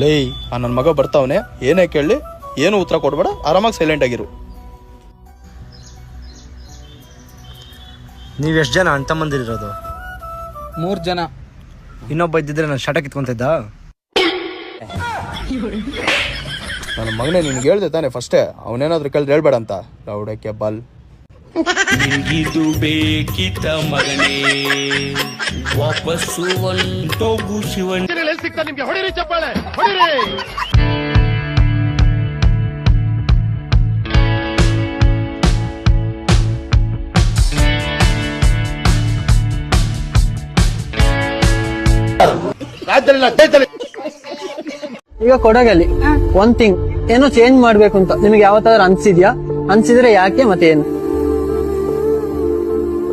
ಲೇ ಆ ನನ್ನ ಮಗ ಬರ್ತಾವನೆ ಏನೇ ಕೇಳಲಿ ಏನು ಉತ್ತರ ಕೊಡ್ಬೇಡ ಆರಾಮಾಗಿ ಸೈಲೆಂಟ್ ಆಗಿರು. ನೀವು ಎಷ್ಟು ಜನ ಅಂತ ಬಂದಿರೋದು ಮೂರ್ ಜನ. ಇನ್ನೊಬ್ಬ ಇದ್ದಿದ್ರೆ ನಾನು ಶಟ ಕಿತ್ಕೊಂತಿದ್ದ? ನನ್ನ ಮಗನೇ ನಿನ್ಗೆ ಹೇಳ್ದೆ ತಾನೆ ಫಸ್ಟೇ ಅವನೇನಾದ್ರೂ ಕೇಳಿದ್ರೆ ಹೇಳ್ಬೇಡ ಅಂತ. ಲೌಡಕ್ಕೆ ಬಲ್. ನಿಗಿದು ಬೇಕಿತ ಮಗನೇ. ವಾಪಸ್ಸು ಒಂಟೋಗು ಶಿವನ್ ಈಗ ಕೊಡಗಲ್ಲಿ ಒಂದ್ ಥಿಂಗ್ ಏನೋ ಚೇಂಜ್ ಮಾಡ್ಬೇಕು ಅಂತ. ನಿಮಗೆ ಯಾವತ್ತಾದ್ರೂ ಅನ್ಸಿದ್ಯಾ? ಅನ್ಸಿದ್ರೆ ಯಾಕೆ ಮತ್ತೆ ಏನು?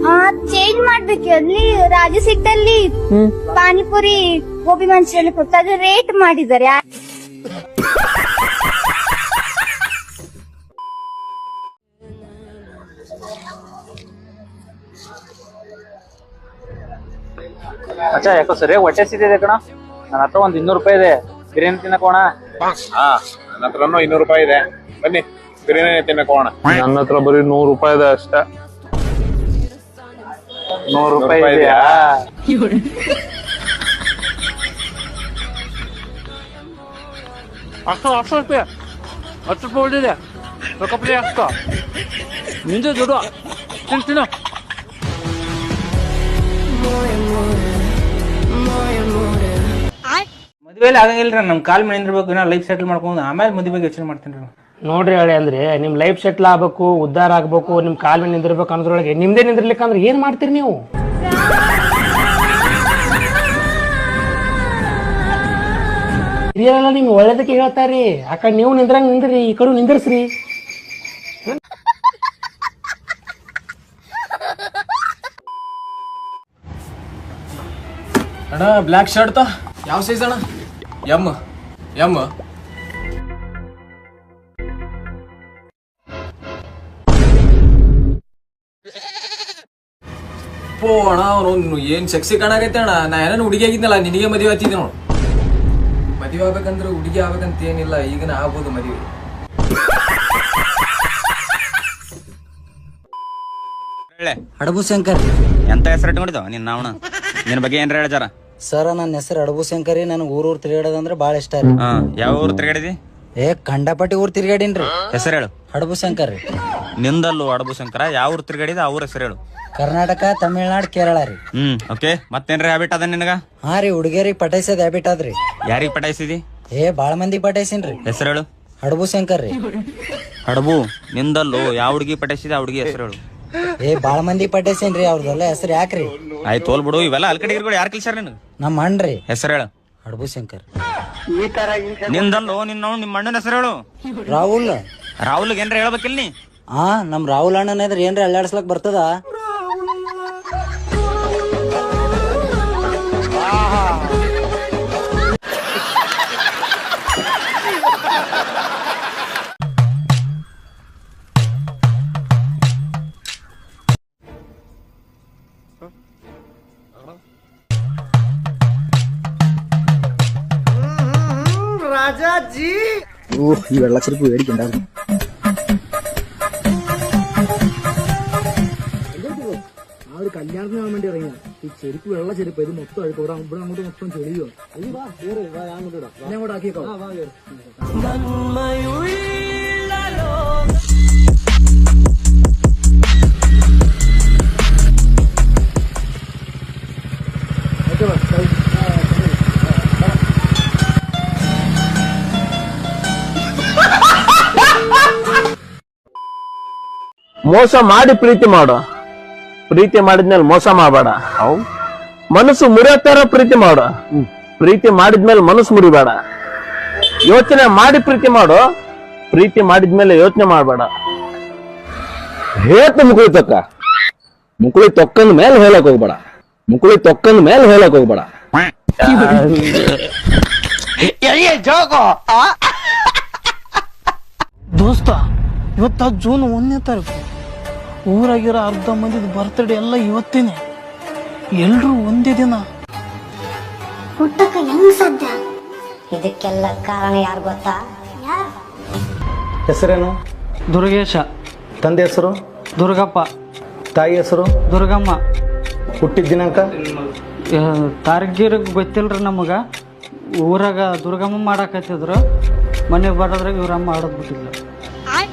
ಆ ಚೇಂಜ್ ಮಾಡ್ಬೇಕು. ಅಲ್ಲಿ ರಾಜು ಸಿಟ್ಟಲ್ಲಿ ಹ್ಮ್. ಪಾನಿಪುರಿ ಗೋಬಿ ಮಂಚೂರಿಯನ್ ಕೊಟ್ಟಾಗ ರೇಟ್ ಮಾಡಿದ್ದಾರೆ. ಅಚ್ಚ ಯಾಕೋ ಸರಿಯಾಗಿ ಹೊಟ್ಟೆ ಸಿದ್ದಿದೆ ಕಣ. ನನ್ನ ಹತ್ರ ಒಂದ್ ಇನ್ನೂರು ರೂಪಾಯಿ ಇದೆ. ಬಿರಿಯಾನಿ ತಿನ್ನಕೋಣ. ಹಾ ನನ್ನ ಹತ್ರನೂ ಇನ್ನೂರು ರೂಪಾಯಿ ಇದೆ. ಬನ್ನಿ ಬಿರಿಯಾನಿ ತಿನ್ನಕೋಣ. ನನ್ನ ಹತ್ರ ಬರೀ ನೂರು ರೂಪಾಯಿ ಇದೆ ಅಷ್ಟೇ. ನೂರು ರೂಪಾಯಿ ಇದೆಯಾ? ಅಷ್ಟು ಅಷ್ಟು ರೂಪಾಯಿ ಹತ್ತು ರೂಪಾಯಿ ಉಳಿದಿದೆ ರೊಕ್ಕಪ್ಲಿ ಅಷ್ಟು ನಿಂದು ದುಡ್ಡು ತಿನ್ ತಿನ್ನು ಮದುವೆಲಿ ಆಗಂಗಿಲ್ರಿ ನಮ್ಮ ಕಾಲ್ ಮೇಲೆ ನಿಂದಿರ್ಬೇಕು ನಾ ಲೈಫ್ ಸೆಟ್ಲ್ ಮಾಡ್ಕೊಂಡು ಆಮೇಲೆ ಮದುವೆ ಬಗ್ಗೆ ಯೋಚನೆ ಮಾಡ್ತೀನಿ ರೀ. ನೋಡ್ರಿ ಹೇಳಿ ಅಂದ್ರೆ ನಿಮ್ ಲೈಫ್ ಸೆಟ್ಲ್ ಆಗ್ಬೇಕು ಉದ್ದಾರ ಆಗ್ಬೇಕು ನಿಮ್ ಕಾಲ್ ಮೇಲೆ ನಿಂದಿರ್ಬೇಕು ಅನ್ನೋದ್ರೊಳಗೆ ನಿಮ್ದೇ ನಿಂದಿರ್ಲಿಕ್ಕಂದ್ರೆ ಏನ್ ಮಾಡ್ತೀರಿ ನೀವು? ಹಿರಿಯರೆಲ್ಲ ನಿಮ್ಗೆ ಒಳ್ಳೇದಕ್ಕೆ ಹೇಳ್ತಾರಿ. ಆ ಕಡೆ ನೀವು ನಿಂದ್ರಂಗ್ ನಿಂದ್ರಿ ಈ ಕಡೆ ನಿಂದಿರ್ಸ್ರಿ. ಅಣ್ಣ ಬ್ಲ್ಯಾಕ್ ಶರ್ಟ್ ಯಾವ ಸೈಜ್ ಅಣ್ಣ? ಎಂ ಎಂ ಪೋ ಅಣ್ಣ ಅವನು ಏನ್ ಸೆಕ್ಸಿ ಕಾಣಾಗೈತೆ ಅಣ್ಣ. ನಾ ಏನೇನು ಹುಡುಗಿ ಆಗಿದ್ನಲ್ಲ ನಿನಗೆ ಮದುವೆ ಆತಿದ್ದೆ ನೋಡು. ಮದುವೆ ಆಗ್ಬೇಕಂದ್ರೆ ಹುಡುಗಿ ಆಗ್ಬೇಕಂತ ಏನಿಲ್ಲ ಈಗಿನ ಆಗ್ಬೋದು ಮದುವೆ. ಹಡಬು ಶಂಕರ್. ಎಂತ ಹೆಸರು ಇಟ್ಕೊಂಡಿದ್ದಾವ ನಿನ್ನ ಅವನ? ನಿನ್ನ ಬಗ್ಗೆ ಏನ್ರ ಹೇಳ್ತಾರ ಸರ ನನ್ನ ಹೆಸರು ಹಡಬು ಶಂಕರಿ ನನಗೆ ಊರ್ ಊರ್ ತಿರುಗಾಡೋದಂದ್ರೆ ಬಾಳ ಇಷ್ಟ ರೀ. ಹಾ ಯಾವ ಊರು ತಿರ್ಗಾಡಿದಿ? ಏ ಕಂಡಪಟ್ಟಿ ಊರ್ ತಿರ್ಗಾಡಿನ್ರಿ. ಹೆಸರು ಹೇಳು. ಹಡಬು ಶಂಕರ್ ರೀ. ನಿಂದಲ್ಲು ಅಡಬು ಶಂಕರ ಯಾವ ಊರು ತಿರುಗಾಡಿದ ಅವ್ರ ಹೆಸರು ಹೇಳು. ಕರ್ನಾಟಕ ತಮಿಳ್ನಾಡು ಕೇರಳ ರೀ. ಹ್ಮ್ ಓಕೆ ಮತ್ತೇನ್ರಿ ಹ್ಯಾಬಿಟ್ ಅದ ನಿನಗ? ಹಾ ರೀ ಹುಡುಗಿಯರಿಗೆ ಪಟಾಯಿಸೋದ್ ಹ್ಯಾಬಿಟ್ ಅದ್ರಿ ಯಾರಿಗೆ ಪಟಾಯಿಸಿದಿ ಏ ಬಾಳ ಮಂದಿ ಪಟಾಯಿಸಿನ್ರಿ ಹೆಸರು ಹೇಳು. ಹಡಬು ಶಂಕರ್ ರೀ. ಹಡಬು ನಿಂದಲ್ಲು ಯಾವ ಹುಡುಗಿ ಪಟಾಯಿಸಿದ ಆ ಹುಡುಗಿ ಹೆಸರು ಹೇಳು. ಏ ಬಾಳ ಮಂದಿ ಪಟಾಯಿಸಿನ್ರಿ ಅವ್ರದೆಲ್ಲ ಹೆಸರು ಯಾಕ್ರಿ ಆಯ್ತು ತೋಲ್ ಬಿಡು ಇವೆಲ್ಲ ಅಲ್ಕಡಿಗಿರ್ಗಳು ಯಾರು ಕಲ್ಸ್ಯಾರ ನಿನಗ? ನಮ್ಮ ಅಣ್ಣ್ರಿ ಹೆಸರು ಹೇಳು. ಹಡಬು ಶಂಕರ್. ನಿಂದಲ್ಲು ನಿನ್ನ ನಿಮ್ಮ ಅಣ್ಣನ ಹೆಸರು ಹೇಳು. ರಾಹುಲ್. ರಾಹುಲ್ಗೆ ಏನ್ರ ಹೇಳ್ಬೇಕಿಲ್ಲ ನೀ? ಹಾ ನಮ್ ರಾಹುಲ್ ಅಣ್ಣನ ಇದ್ರೆ ಏನ್ರಿ ಅಲ್ಲಾಡ್ಸ್ಲಕ್ ಬರ್ತದ? ಮೋಸ ಮಾಡಿ ಪ್ರೀತಿ ಮಾಡು ಪ್ರೀತಿ ಮಾಡಿದ್ಮೇಲೆ ಮೋಸ ಮಾಡಬೇಡ. ಮನಸ್ಸು ಮುರಿಯತ್ತಾರ ಪ್ರೀತಿ ಮಾಡು. ಪ್ರೀತಿ ಮಾಡಿದ್ಮೇಲೆ ಮನಸ್ಸು ಮುರಿಬೇಡ. ಯೋಚನೆ ಮಾಡಿ ಪ್ರೀತಿ ಮಾಡು. ಪ್ರೀತಿ ಮಾಡಿದ್ಮೇಲೆ ಯೋಚನೆ ಮಾಡಬೇಡ. ಹೇಳ್ತ ಮುಕುಳಿ ತಕ್ಕ. ಮುಕುಳಿ ತೊಕ್ಕಂದ ಮೇಲೆ ಹೇಳಕ್ ಹೋಗ್ಬೇಡ. ಮುಕುಳಿ ತೊಕ್ಕಂದ ಮೇಲೆ ಹೇಳಕ್ ಹೋಗ್ಬೇಡ. ದೋಸ್ತ ಇವತ್ತ ಜೂನ್ ಒಂದನೇ ತಾರೀಕು. ಊರಾಗಿರೋ ಅರ್ಧ ಮಂದಿದ ಬರ್ತ್ಡೇ ಎಲ್ಲ ಇವತ್ತೇನೆ. ಎಲ್ರು ಒಂದೇ ದಿನ. ಹುಟ್ಟಕ್ಕ ಹೆಂಗ್ ಸಾಧ್ಯ? ಇದಕ್ಕೆಲ್ಲ ಕಾರಣ ಯಾರು ಗೊತ್ತಾ? ಯಾರು? ಹೆಸರೇನು? ದುರ್ಗೇಶ. ತಂದೆ ಹೆಸರು? ದುರ್ಗಪ್ಪ. ತಾಯಿ ಹೆಸರು? ದುರ್ಗಮ್ಮ. ಹುಟ್ಟಿದ ದಿನಾಂಕ? ತಾರಗಿರಿಗೆ ಗೊತ್ತಿಲ್ರಿ ನಮಗೆ. ಊರಾಗ ದುರ್ಗಮ್ಮ ಮಾಡಾಕತ್ತಿದ್ರು. ಮನೆಗೆ ಬರೋದ್ರಾಗ ಇವ್ರಮ್ಮ ಆಡೋದು ಬಿಟ್ಟಿಲ್ಲ.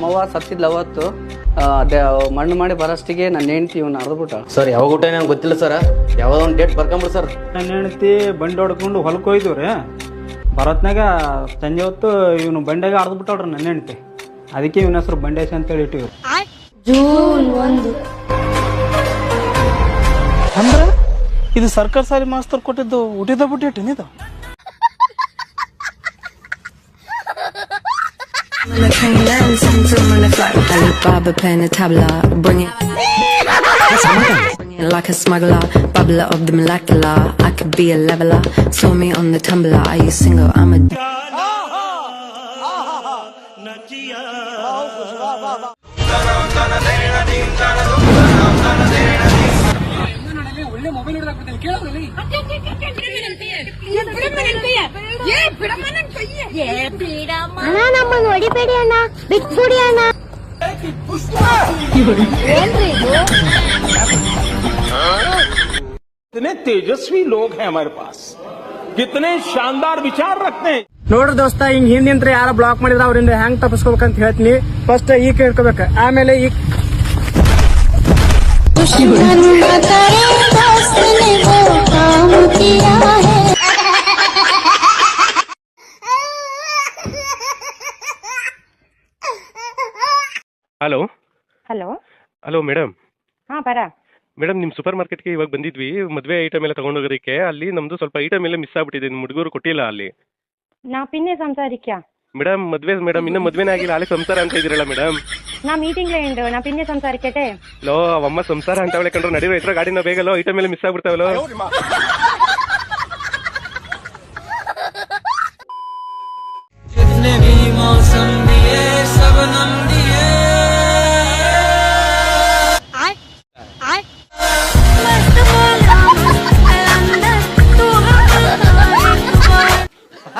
ಮವ್ವ ಸತ್ತಿದ್ಲ ಅವತ್ತು. ಅದೇ ಮಣ್ಣು ಮಾಡಿ ಬರೋಷ್ಟಿಗೆ ನನ್ನ ಹೆಂಡತಿ ಇವನ್ನ ಅರ್ದ್ಬಿಟ್ಟ. ಸರ್ ಯಾವಾಗ ಊಟ ನಂಗೆ ಗೊತ್ತಿಲ್ಲ ಸರ್. ಯಾವ್ದೋ ಒಂದು ಡೇಟ್ ಬರ್ಕೊಂಬಿಡಿ ಸರ್. ನನ್ನ ಹೆಂಡತಿ ಬಂಡಿ ಹೊಡ್ಕೊಂಡು ಹೊಲಕ್ಕೆ ಹೋಯ್ದವ್ರಿ. ಬರೋತ್ನಾಗ ಸಂಜೆ ಹೊತ್ತು ಇವನು ಬಂಡೆಗೆ ಅರ್ದ್ಬಿಟ್ಟವ್ರಿ ನನ್ನ ಹೆಂಡತಿ. ಅದಕ್ಕೆ ಇವನ ಹೆಸರು ಬಂಡೇಶ ಅಂತೇಳಿ ಇಟ್ಟಿವ್ರಿ ಜೂನ್ ಒಂದು. ಅಂದ್ರೆ ಇದು ಸರ್ಕಾರ ಸಾರಿ ಮಾಸ್ತರ್ ಕೊಟ್ಟಿದ್ದು ಊಟಿದ ಬಿಟ್ಟಿಟ್ಟಿನಿದು Alibaba pen a tabla, bring it. Bring it like a smuggler, bubbler of the molecular. I could be a leveler. Saw me on the tumbler. Are you single? I'm a. ಅಣ್ಣ ನಮ್ಮನ್ನು ಹೊಡಿಬೇಡಿ ಅಣ್ಣ ಬಿಟ್ಬಿಡಿ ಅಣ್ಣ ಏನ್ರಿ ಇದು कितने तेजस्वी लोग हैं हमारे पास कितने शानदार विचार रखते हैं ನೋಡ್ರಿ ದೋಸ್ತ ಹಿಂಗ್ ಹಿಂದಿಂತ್ರ ಯಾರ ಬ್ಲಾಕ್ ಮಾಡಿದ್ರ ಅವರಿಂದ ಹೆಂಗ್ ತಪ್ಪಿಸ್ಕೋಬೇಕಂತ ಹೇಳ್ತೀನಿ ಫಸ್ಟ್ ಈ ಕೇಳ್ಕೊಬೇಕು ಆಮೇಲೆ ಈ ಹಲೋ ಹಲೋ ಹಲೋ ಮೇಡಮ್ ಹಾ ಬರ. ಮೇಡಮ್ ನಿಮ್ಮ ಸೂಪರ್ ಮಾರ್ಕೆಟ್ಗೆ ಇವಾಗ ಬಂದಿದ್ವಿ. ಮದುವೆ ಐಟಮ್ ಎಲ್ಲ ತಗೊಂಡೋಗೋದಕ್ಕೆ ಅಲ್ಲಿ ನಮ್ದು ಸ್ವಲ್ಪ ಐಟಮ್ ಎಲ್ಲ ಮಿಸ್ ಆಗ್ಬಿಟ್ಟಿದೆ. ನಿಮ್ಮ ಹುಡುಗರು ಕೊಟ್ಟಿಲ್ಲ ಅಲ್ಲಿ. ನಾ ಪಿನ್ನೆ ಸಂಸಾರಿಕ್ಯಾ. ಮೇಡಮ್ ಮದುವೆ ಮೇಡಮ್ ಇನ್ನೂ ಮದುವೆನೇ ಆಗಿಲ್ಲ. ಅಲ್ಲಿ ಸಂಸಾರ ಅಂತ ಇದ್ದೀರಲ್ಲ ಮೇಡಮ್ ನಾ ಮೀಟಿಂಗ್ ಇಂಡು ನಾ ಪಿನ್ನೆ ಸಂಸಾರಿಕೆಟೆ ಲೋ ಅಮ್ಮ ಸಂಸಾರ ಅಂತ ಅವಳೆ ಕಂಡ್ರೆ ನಡೀರೋ ಇತ್ರ ಗಾಡಿನ ಬೇಗಲೋ ಐಟಮ್ ಎಲ್ಲ ಮಿಸ್ ಆಗ್ಬಿಡ್ತಾವಲ್ಲೋ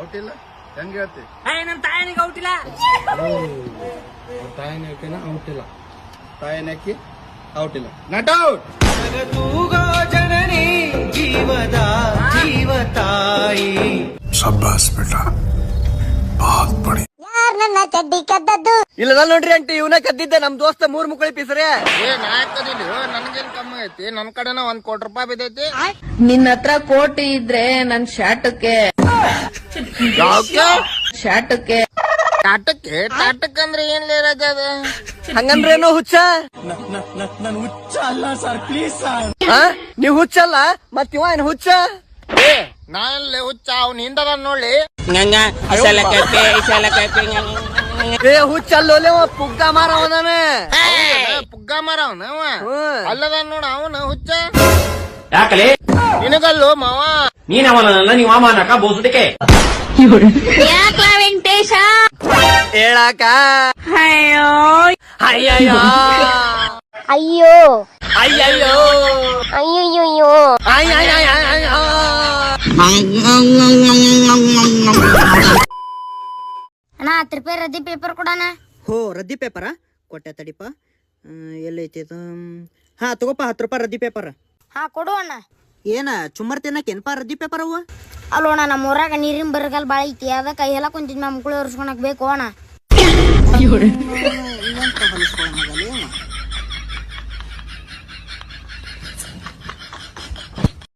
ಔಟಿಲ್ಲ ಹೆಂಗ ಹೇಳ್ತಿ ನಮ್ಮ ತಾಯನಿಗೆ ಔಟಿಲ್ಲ ತಾಯಿನ ಹಾಕಿನ ಔಟಿಲ್ಲ ತಾಯಿನ ಹಾಕಿ ಔಟಿಲ್ಲ ನಟ್ ಔಟ್ ಯಾರ್ ನನ್ನ ಚಡ್ಡಿ ಕದ್ದದ್ದು? ಇಲ್ಲ ನೋಡ್ರಿ ಅಂಟಿ ಇವನ ಕದ್ದಿದ್ದೆ. ನಮ್ ದೋಸ್ತ ಮೂರ್ ಮುಕ್ಕಳಿ ಪೀಸ್ರೆ. ನನ್ಗೇನ್ ಕಮ್ಮಿ ಐತಿ? ನನ್ ಕಡೆನ ಒಂದ್ ಕೋಟಿ ರೂಪಾಯಿ ಬಿದ್ದೈತಿ. ನಿನ್ನ ಹತ್ರ ಕೋಟಿ ಇದ್ರೆ ನನ್ ಶಾಟಕ್ಕೆ. ಶಾಟಕ್ಕೆ. ಟಾಟಕ್ಕೆ ಟಾಟಕ್ ಅಂದ್ರೆ ಏನ್ ಲೇರಜ ಅದ? ಹಂಗಂದ್ರೇನೋ ಹುಚ್ಚ? ಹುಚ್ಚ ಅಲ್ಲ ಸರ್ ಪ್ಲೀಸ್ ಸರ್? ನೀವ್ ಹುಚ್ಚಲ್ಲ ಮತ್ ಇವ ಏನ್ ಹುಚ್ಚ? ಏ ನಾನಲ್ಲಿ ಹುಚ್ಚ ಅವ್ನ ಹಿಂದದ ನೋಡ್ಲಿ. ಏ ಹುಚ್ಚಲ್ಲೋಲೆ ಅವ ಪುಗ್ಗ ಮಾರವನ ಪುಗ್ಗ ಮಾರ ಅವನ ಹ್ಮ್. ಅಲ್ಲದ ನೋಡ ಅವನ ಹುಚ್ಚ? ಯಾಕಲೆ? ನಿನಗಲ್ಲೋ ಮಾವ? ನೀನ್ ಅವನ ನೀವು ಅಮ್ಮನಕ ಬೋಸಡಿಕೆ ಯಾಕ ವೆಂಕಟೇಶ? ಹೇಳಾಕ? ಅಯ್ಯೋ. ಅಯ್ಯಯ್ಯೋ. ಅಯ್ಯೋ. ಅಯ್ಯಯ್ಯೋ. ಅಯ್ಯಯ್ಯೋ. ಅಯ್ಯಯ್ಯಯ್ಯಯ್ಯೋ. ಅಣ್ಣ ಹತ್ತು ರೂಪಾಯಿ ರದ್ದಿ ಪೇಪರ್ ಕೊಡಣ ಹೋ ರದ್ದಿ ಪೇಪರ ಕೊಟ್ಟೆ ತಡಿಪ. ಆ, ಎಲ್ಲೈತಿ ಇದು ಹಾ ತಗೋಪ ಹತ್ತು ರೂಪಾಯಿ ರದ್ದಿ ಪೇಪರ್ ಹಾ ಕೊಡು ಅಣ್ಣ. ಏನ ಚುಮ್ಮರ್ ತಿನ್ನಕ್ ರದ್ದಿ ಪೇಪರ್ ಅವ? ಅಲ್ಲೋಣ ನಮ್ಮ ಊರಾಗ ನೀರಿನ ಬರಗಾಲ ಬಾಳ ಐತಿ. ಅದಕ್ಕೆ ಎಲ್ಲ ಕುಂತಿದ್ ಮಕ್ಕಳು ಒರ್ಸ್ಕೊಳಕ್ ಬೇಕು ಅಣ್ಣ.